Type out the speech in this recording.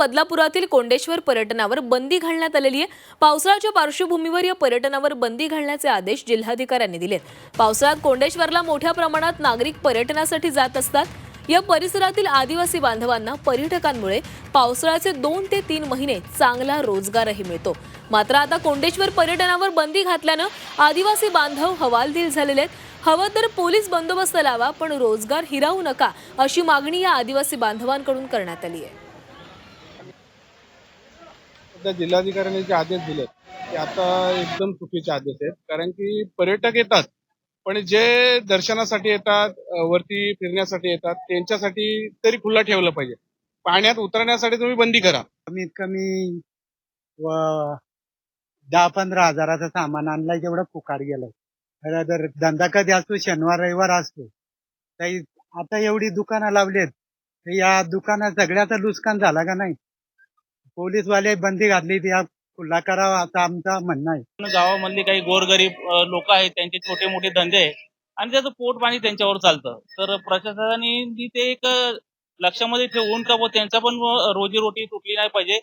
बदलापुरातील कोंडेश्वर पर्यटनावर बंदी घालण्यात आलेली आहे. पावसाळ्याच्या पार्श्वभूमीवर या पर्यटनावर बंदी घालण्याचे आदेश जिल्हाधिकाऱ्यांनी दिलेत. पावसाळ्यात कोंडेश्वरला मोठ्या प्रमाणात नागरिक पर्यटनासाठी जात असतात. या परिसरातील आदिवासी बांधवांना पर्यटकांमुळे पावसाळ्याचे दोन ते तीन महिने चांगला रोजगारही मिळतो. मात्र आता कोंडेश्वर पर्यटनावर बंदी घातल्यानं आदिवासी बांधव हवालदिल झालेले आहेत. हवं तर पोलीस बंदोबस्त लावा पण रोजगार हिरावू नका अशी मागणी या आदिवासी बांधवांकडून करण्यात आली आहे. सध्या जिल्हाधिकाऱ्यांनी जे आदेश दिले ते आता एकदम चुकीचे आदेश आहेत. कारण की पर्यटक येतात पण जे दर्शनासाठी येतात वरती फिरण्यासाठी येतात त्यांच्यासाठी तरी खुला ठेवलं पाहिजे. पाण्यात उतरण्यासाठी तुम्ही बंदी करा. कमीत कमी दहा पंधरा हजाराचं सामान आणलाय जेवढं फुकार गेलं खरं जर धंदा कधी असतो? शनिवार रविवार असतो. काही आता एवढी दुकानं लावली आहेत या दुकानात सगळ्याचं नुकसान झाला का नाही? पोलीसवाले बंदी घातली ती. हा खुला करावा असं आमचं म्हणणं आहे. गावामधले काही गोरगरीब लोक आहेत त्यांचे छोटे मोठे धंदे आहेत. आणि त्याचं पोट पाणी त्यांच्यावर चालतं. तर प्रशासनाने ते एक लक्षामध्ये ठेवून का त्यांचा पण रोजीरोटी तुटली नाही पाहिजे.